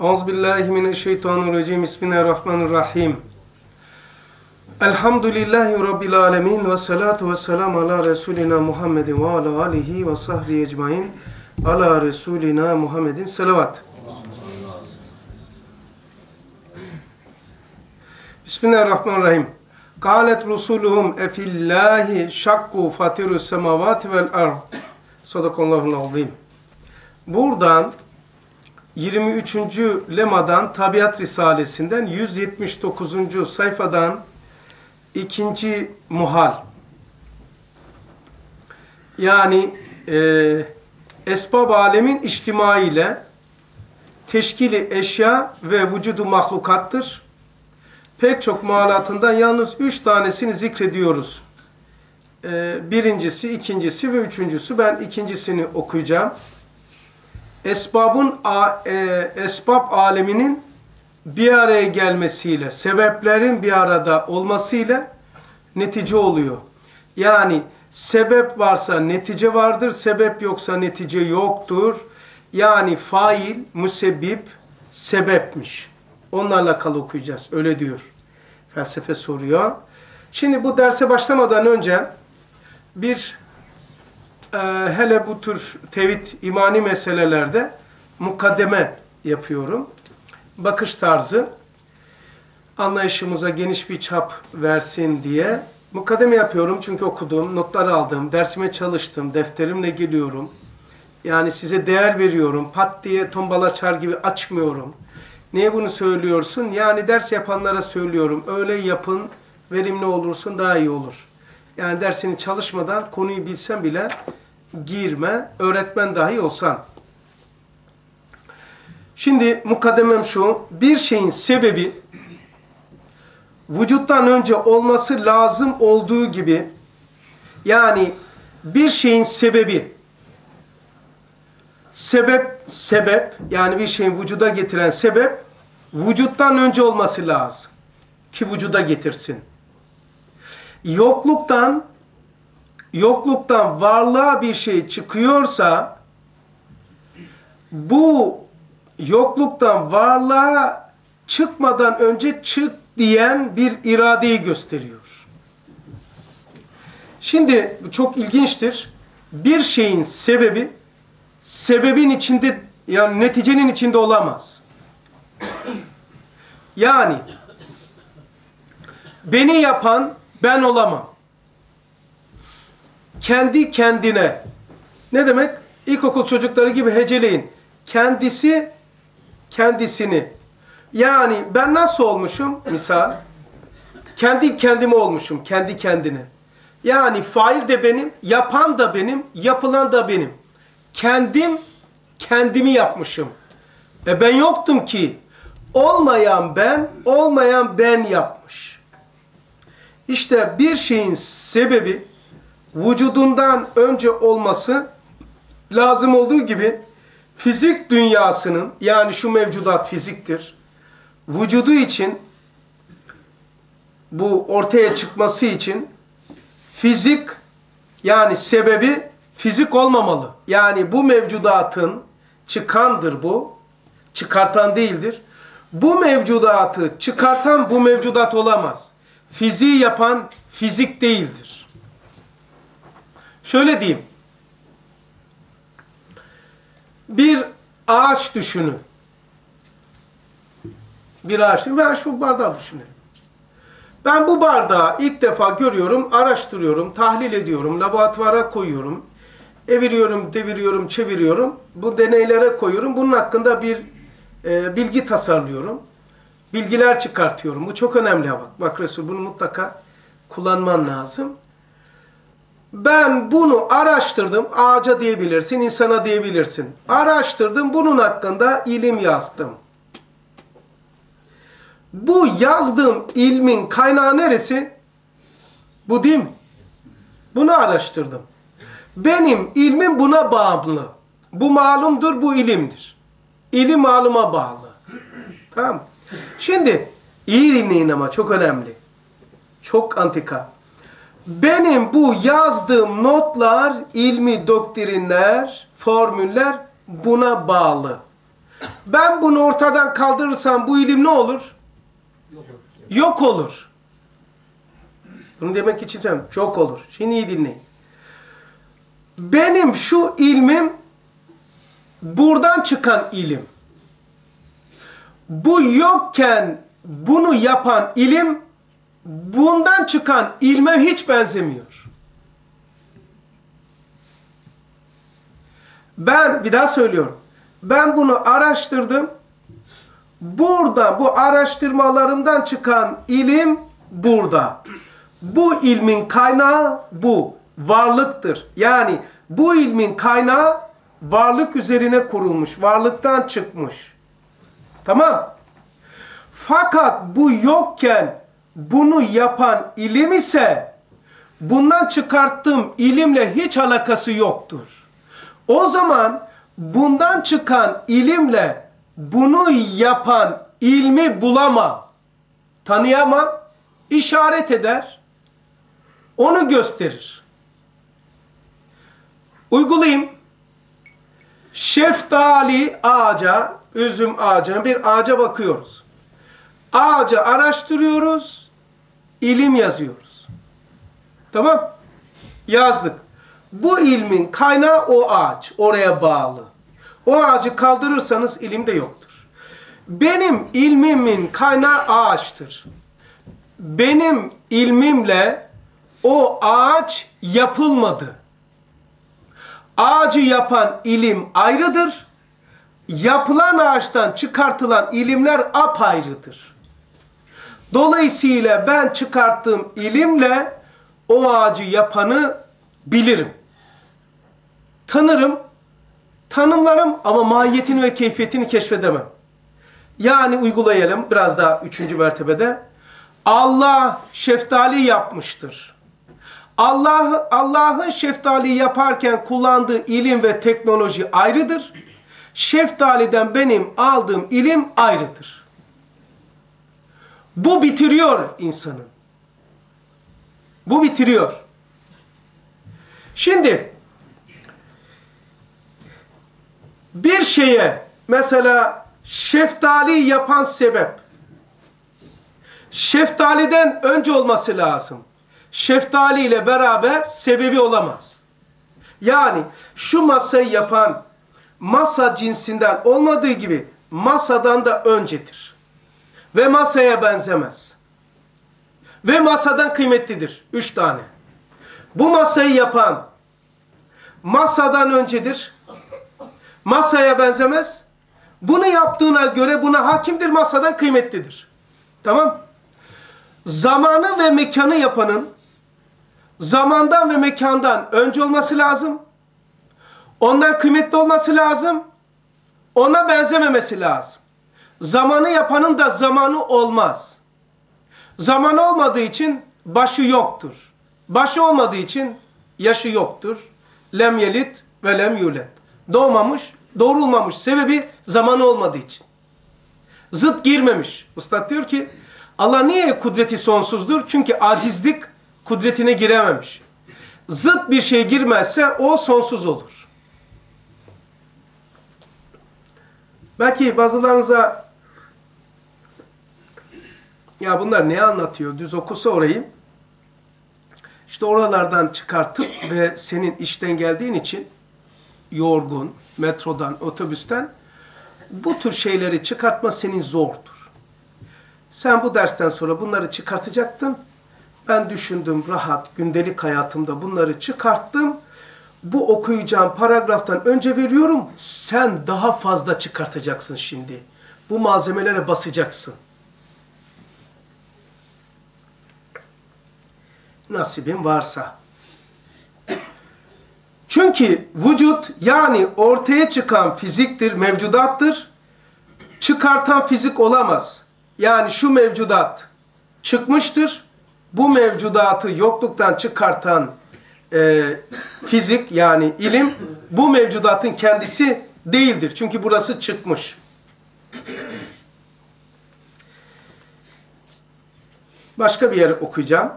Euzubillahimineşşeytanirracim. Bismillahirrahmanirrahim. Elhamdülillahi Rabbil alemin ve salatu ve selamu ala Resulina Muhammedin ve ala alihi ve sahbihi ecmain. Ala Resulina Muhammedin selavat. Bismillahirrahmanirrahim. Kâlet rusuluhum efillahi şakku fatiru semavati vel ard. Sadakallahu azim. Buradan 23. lemadan Tabiat Risalesinden 179. sayfadan ikinci muhal. Yani e, esbab alemin içtimai ile teşkili eşya ve vücudu mahlukattır. Pek çok muhalatından yalnız üç tanesini zikrediyoruz. E, birincisi, ikincisi ve üçüncüsü. Ben ikincisini okuyacağım esbabın e, esbab aleminin bir araya gelmesiyle, sebeplerin bir arada olmasıyla netice oluyor. Yani sebep varsa netice vardır, sebep yoksa netice yoktur. Yani fail, müsebbip, sebepmiş. Onlarla alakalı okuyacağız. Öyle diyor. Felsefe soruyor. Şimdi bu derse başlamadan önce bir e, hele bu tür tevhid imani meselelerde mukaddeme yapıyorum. Bakış tarzı anlayışımıza geniş bir çap versin diye mukaddeme yapıyorum çünkü okudum, notlar aldım, dersime çalıştım, defterimle geliyorum. Yani size değer veriyorum. Pat diye tombala çar gibi açmıyorum. Niye bunu söylüyorsun? Yani ders yapanlara söylüyorum. Öyle yapın, verimli olursun daha iyi olur. Yani dersini çalışmadan konuyu bilsen bile girme, öğretmen dahi olsan. Şimdi mukaddemem şu, bir şeyin sebebi vücuttan önce olması lazım olduğu gibi yani bir şeyin sebebi sebep sebep yani bir şeyin vücuda getiren sebep vücuttan önce olması lazım ki vücuda getirsin. Yokluktan yokluktan varlığa bir şey çıkıyorsa bu yokluktan varlığa çıkmadan önce çık diyen bir iradeyi gösteriyor. Şimdi bu çok ilginçtir. Bir şeyin sebebi sebebin içinde yani neticenin içinde olamaz. Yani beni yapan ben olamam kendi kendine. Ne demek? İlkokul çocukları gibi heceleyin. Kendisi kendisini. Yani ben nasıl olmuşum? Misal. Kendi kendime olmuşum. Kendi kendine. Yani fail de benim, yapan da benim, yapılan da benim. Kendim kendimi yapmışım. E ben yoktum ki. Olmayan ben, olmayan ben yapmış. İşte bir şeyin sebebi vücudundan önce olması lazım olduğu gibi fizik dünyasının yani şu mevcudat fiziktir. Vücudu için bu ortaya çıkması için fizik yani sebebi fizik olmamalı. Yani bu mevcudatın çıkandır bu. Çıkartan değildir. Bu mevcudatı çıkartan bu mevcudat olamaz. Fiziği yapan fizik değildir. Şöyle diyeyim. Bir ağaç düşünün. Bir ağaç veya şu bardağı düşünelim. Ben bu bardağı ilk defa görüyorum, araştırıyorum, tahlil ediyorum, laboratuvara koyuyorum, eviriyorum, deviriyorum, çeviriyorum. Bu deneylere koyuyorum. Bunun hakkında bir e, bilgi tasarlıyorum. Bilgiler çıkartıyorum. Bu çok önemli bak. Bak Resul bunu mutlaka kullanman lazım. Ben bunu araştırdım. Ağaca diyebilirsin, insana diyebilirsin. Araştırdım, bunun hakkında ilim yazdım. Bu yazdığım ilmin kaynağı neresi? Bu değil mi? Bunu araştırdım. Benim ilmim buna bağımlı. Bu malumdur, bu ilimdir. İlim maluma bağlı. Tamam Şimdi iyi dinleyin ama çok önemli. Çok antika. Benim bu yazdığım notlar, ilmi doktrinler, formüller buna bağlı. Ben bunu ortadan kaldırırsam bu ilim ne olur? Yok olur. Bunu demek için sen çok olur. Şimdi iyi dinleyin. Benim şu ilmim buradan çıkan ilim. Bu yokken bunu yapan ilim bundan çıkan ilme hiç benzemiyor. Ben bir daha söylüyorum. Ben bunu araştırdım. Burada bu araştırmalarımdan çıkan ilim burada. Bu ilmin kaynağı bu. Varlıktır. Yani bu ilmin kaynağı varlık üzerine kurulmuş. Varlıktan çıkmış. Tamam. Fakat bu yokken bunu yapan ilim ise bundan çıkarttığım ilimle hiç alakası yoktur. O zaman bundan çıkan ilimle bunu yapan ilmi bulamam, tanıyamam, işaret eder, onu gösterir. Uygulayayım. Şeftali ağaca, üzüm ağacına bir ağaca bakıyoruz. Ağaca araştırıyoruz, ilim yazıyoruz. Tamam? Yazdık. Bu ilmin kaynağı o ağaç, oraya bağlı. O ağacı kaldırırsanız ilim de yoktur. Benim ilmimin kaynağı ağaçtır. Benim ilmimle o ağaç yapılmadı. Ağacı yapan ilim ayrıdır. Yapılan ağaçtan çıkartılan ilimler apayrıdır. Dolayısıyla ben çıkarttığım ilimle o ağacı yapanı bilirim. Tanırım, tanımlarım ama mahiyetini ve keyfiyetini keşfedemem. Yani uygulayalım biraz daha üçüncü mertebede. Allah şeftali yapmıştır. Allah Allah'ın şeftali yaparken kullandığı ilim ve teknoloji ayrıdır. Şeftaliden benim aldığım ilim ayrıdır. Bu bitiriyor insanı. Bu bitiriyor. Şimdi bir şeye mesela şeftali yapan sebep şeftaliden önce olması lazım. Şeftali ile beraber sebebi olamaz. Yani şu masayı yapan masa cinsinden olmadığı gibi masadan da öncedir. Ve masaya benzemez. Ve masadan kıymetlidir. Üç tane. Bu masayı yapan masadan öncedir. Masaya benzemez. Bunu yaptığına göre buna hakimdir, masadan kıymetlidir. Tamam? Zamanı ve mekanı yapanın zamandan ve mekandan önce olması lazım. Ondan kıymetli olması lazım. Ona benzememesi lazım. Zamanı yapanın da zamanı olmaz. Zaman olmadığı için başı yoktur. Başı olmadığı için yaşı yoktur. Lem yelit ve lem yulet. Doğmamış, doğrulmamış. Sebebi zamanı olmadığı için. Zıt girmemiş. Ustad diyor ki Allah niye kudreti sonsuzdur? Çünkü acizlik kudretine girememiş. Zıt bir şey girmezse o sonsuz olur. Belki bazılarınıza ya bunlar ne anlatıyor? Düz okusa orayı. İşte oralardan çıkartıp ve senin işten geldiğin için yorgun, metrodan, otobüsten bu tür şeyleri çıkartma senin zordur. Sen bu dersten sonra bunları çıkartacaktın. Ben düşündüm rahat, gündelik hayatımda bunları çıkarttım. Bu okuyacağım paragraftan önce veriyorum. Sen daha fazla çıkartacaksın şimdi. Bu malzemelere basacaksın. Nasibin varsa. Çünkü vücut yani ortaya çıkan fiziktir, mevcudattır. Çıkartan fizik olamaz. Yani şu mevcudat çıkmıştır. Bu mevcudatı yokluktan çıkartan e, fizik yani ilim bu mevcudatın kendisi değildir. Çünkü burası çıkmış. Başka bir yer okuyacağım.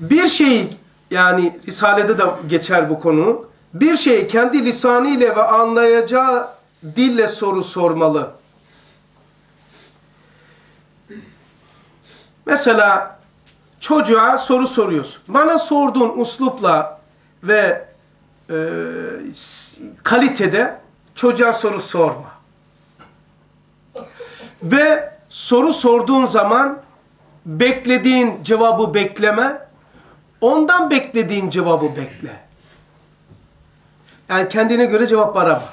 Bir şeyi yani Risale'de de geçer bu konu. Bir şeyi kendi lisanıyla ve anlayacağı dille soru sormalı. Mesela çocuğa soru soruyorsun. Bana sorduğun uslupla ve e, kalitede çocuğa soru sorma. Ve soru sorduğun zaman beklediğin cevabı bekleme, ondan beklediğin cevabı bekle. Yani kendine göre cevap arama.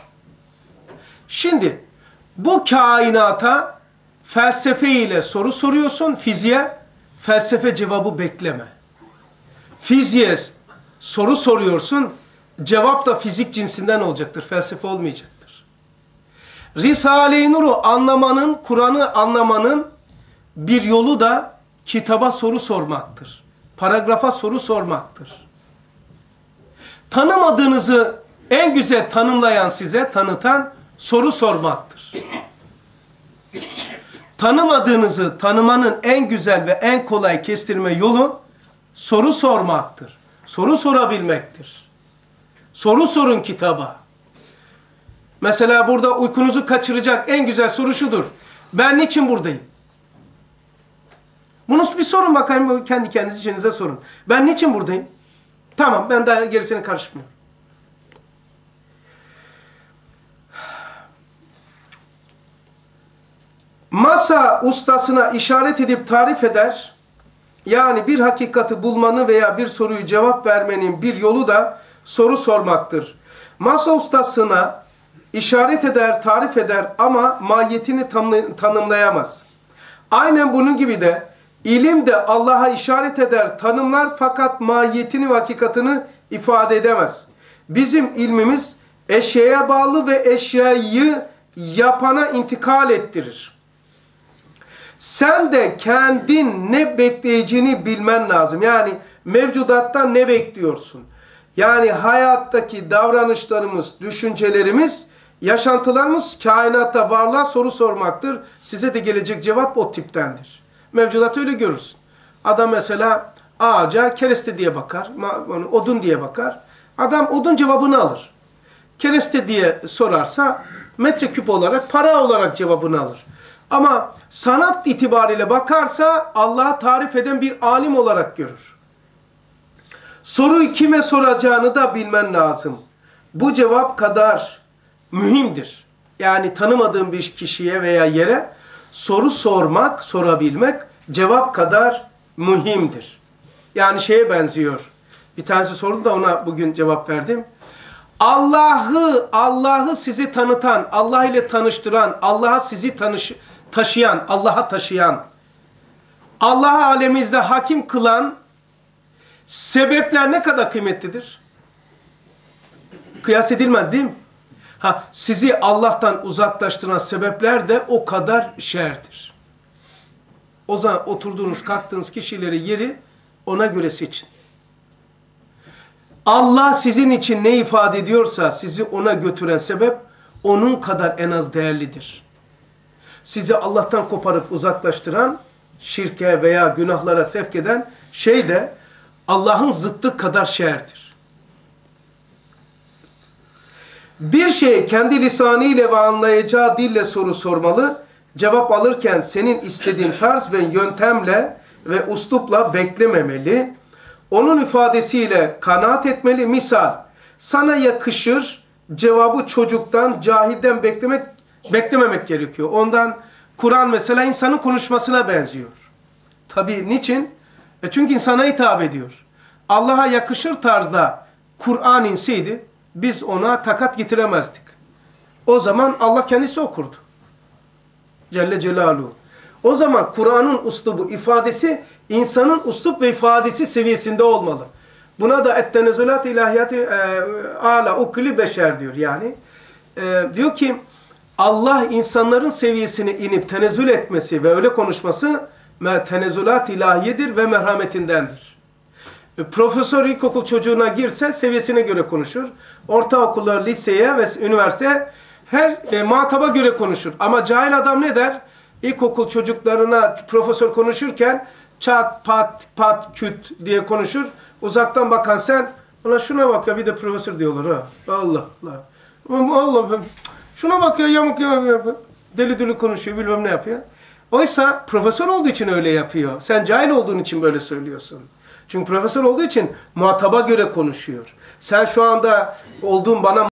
Şimdi bu kainata felsefe ile soru soruyorsun fiziğe, felsefe cevabı bekleme. Fiziğe soru soruyorsun, cevap da fizik cinsinden olacaktır, felsefe olmayacaktır. Risale-i Nur'u anlamanın, Kur'an'ı anlamanın bir yolu da kitaba soru sormaktır. Paragrafa soru sormaktır. Tanımadığınızı en güzel tanımlayan size, tanıtan soru sormaktır. Tanımadığınızı tanımanın en güzel ve en kolay kestirme yolu soru sormaktır. Soru sorabilmektir. Soru sorun kitaba. Mesela burada uykunuzu kaçıracak en güzel soru şudur. Ben niçin buradayım? Bunu bir sorun bakayım kendi kendinize içinize sorun. Ben niçin buradayım? Tamam ben daha gerisine karışmıyorum. Masa ustasına işaret edip tarif eder. Yani bir hakikati bulmanı veya bir soruyu cevap vermenin bir yolu da soru sormaktır. Masa ustasına işaret eder, tarif eder ama mahiyetini tanımlayamaz. Aynen bunun gibi de ilim de Allah'a işaret eder, tanımlar fakat mahiyetini ve hakikatını ifade edemez. Bizim ilmimiz eşyaya bağlı ve eşyayı yapana intikal ettirir. Sen de kendin ne bekleyeceğini bilmen lazım. Yani mevcudattan ne bekliyorsun? Yani hayattaki davranışlarımız, düşüncelerimiz, yaşantılarımız kainatta varlığa soru sormaktır. Size de gelecek cevap o tiptendir. Mevcudat öyle görürsün. Adam mesela ağaca kereste diye bakar, odun diye bakar. Adam odun cevabını alır. Kereste diye sorarsa metreküp olarak, para olarak cevabını alır. Ama sanat itibariyle bakarsa Allah'a tarif eden bir alim olarak görür. Soruyu kime soracağını da bilmen lazım. Bu cevap kadar mühimdir. Yani tanımadığın bir kişiye veya yere soru sormak, sorabilmek cevap kadar mühimdir. Yani şeye benziyor. Bir tanesi sordu da ona bugün cevap verdim. Allah'ı Allah'ı sizi tanıtan, Allah ile tanıştıran, Allah'a sizi tanış taşıyan, Allah'a taşıyan, Allah'a alemimizde hakim kılan sebepler ne kadar kıymetlidir? Kıyas edilmez değil mi? Ha, sizi Allah'tan uzaklaştıran sebepler de o kadar şerdir. O zaman oturduğunuz, kalktığınız kişileri yeri ona göre seçin. Allah sizin için ne ifade ediyorsa sizi ona götüren sebep onun kadar en az değerlidir sizi Allah'tan koparıp uzaklaştıran, şirke veya günahlara sevk eden şey de Allah'ın zıttı kadar şerdir. Bir şey kendi lisanıyla ve anlayacağı dille soru sormalı, cevap alırken senin istediğin tarz ve yöntemle ve uslupla beklememeli, onun ifadesiyle kanaat etmeli. Misal, sana yakışır cevabı çocuktan, cahilden beklemek beklememek gerekiyor. Ondan Kur'an mesela insanın konuşmasına benziyor. Tabi niçin? E çünkü insana hitap ediyor. Allah'a yakışır tarzda Kur'an inseydi biz ona takat getiremezdik. O zaman Allah kendisi okurdu. Celle Celaluhu. O zaman Kur'an'ın uslubu, ifadesi insanın uslup ve ifadesi seviyesinde olmalı. Buna da ettenezulat ilahiyatı e, ala ukli beşer diyor yani. E, diyor ki Allah insanların seviyesine inip tenezzül etmesi ve öyle konuşması tenezzulat ilahiyedir ve merhametindendir. E, profesör ilkokul çocuğuna girse seviyesine göre konuşur. Ortaokullar liseye ve üniversite her e, muhataba göre konuşur. Ama cahil adam ne der? İlkokul çocuklarına profesör konuşurken çat pat pat küt diye konuşur. Uzaktan bakan sen ona şuna bak ya bir de profesör diyorlar ha. Allah Allah. Allah ben şuna bak ya yamuk yamuk deli deli konuşuyor bilmem ne yapıyor. Oysa profesör olduğu için öyle yapıyor. Sen cahil olduğun için böyle söylüyorsun. Çünkü profesör olduğu için muhataba göre konuşuyor. Sen şu anda olduğun bana